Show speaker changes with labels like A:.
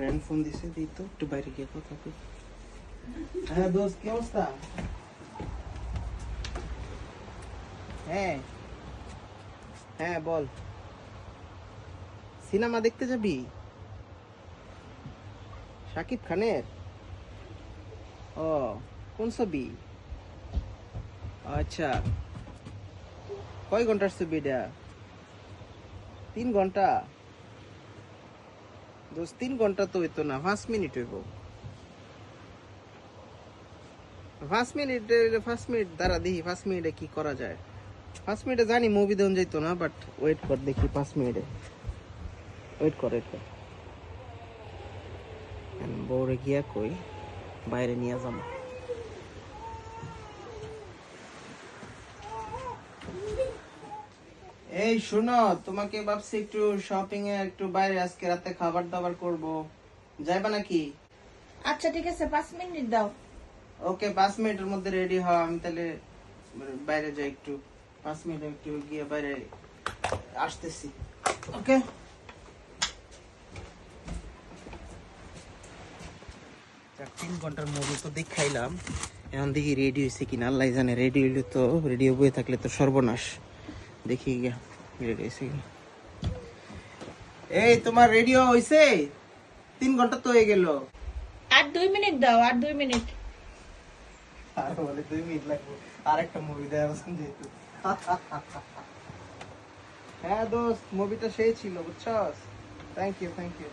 A: Friend phone দিছে দিই তো একটু বাইরে গিয়ে কথা কই। হ্যাঁ দোস্ত, কি অবস্থা? হ্যাঁ। হ্যাঁ বল। সিনেমা দেখতে যাবি? শাকিব খানের? ও, কোন ছবি? আচ্ছা। কয় ঘণ্টার ছবি এটা? তিন ঘণ্টা? দোস্ত, তিন ঘণ্টা তো হইতো না, পাঁচ মিনিট হইব। পাঁচ মিনিট পাঁচ মিনিট দাঁড়া দেখি, পাঁচ মিনিটে কি করা যায়। পাঁচ মিনিটে জানি মুভি দেন যাইতো না বাট ওয়েট কর দেখি পাঁচ মিনিটে। ওয়েট কর ওয়েট কর। বউরে গিয়া কই, বাইরে নিয়ে যাব এই শোনো তোমাকে ভাবছি একটু শপিং এ একটু বাইরে আজকে রাতে খাবার দাবার করব। যাইবা নাকি?
B: আচ্ছা ঠিক আছে পাঁচ মিনিট দাও।
A: ওকে পাঁচ মিনিটের মধ্যে রেডি হও আমি তাহলে বাইরে যাই একটু। পাঁচ মিনিট একটু গিয়ে বাইরে আসতেছি। ওকে? তিন ঘণ্টার মুভি তো দেখাইলাম এখন দেখি রেডি হয়েছে কিনা আল্লাহ জানে রেডি হইলে তো রেডিও বয়ে থাকলে তো সর্বনাশ। দেখি এই তোমার রেডিও হয়েছে তিন ঘণ্টা তো হয়ে গেল।
B: আর দুই মিনিট দাও আর দুই মিনিট।
A: আর বলে দুই মিনিট লাগবে। আর একটা মুভি দেওয়া পছন্দ যেহেতু। হ্যাঁ দোস্ত মুভিটা সেই ছিল বুঝছস? Thank you thank you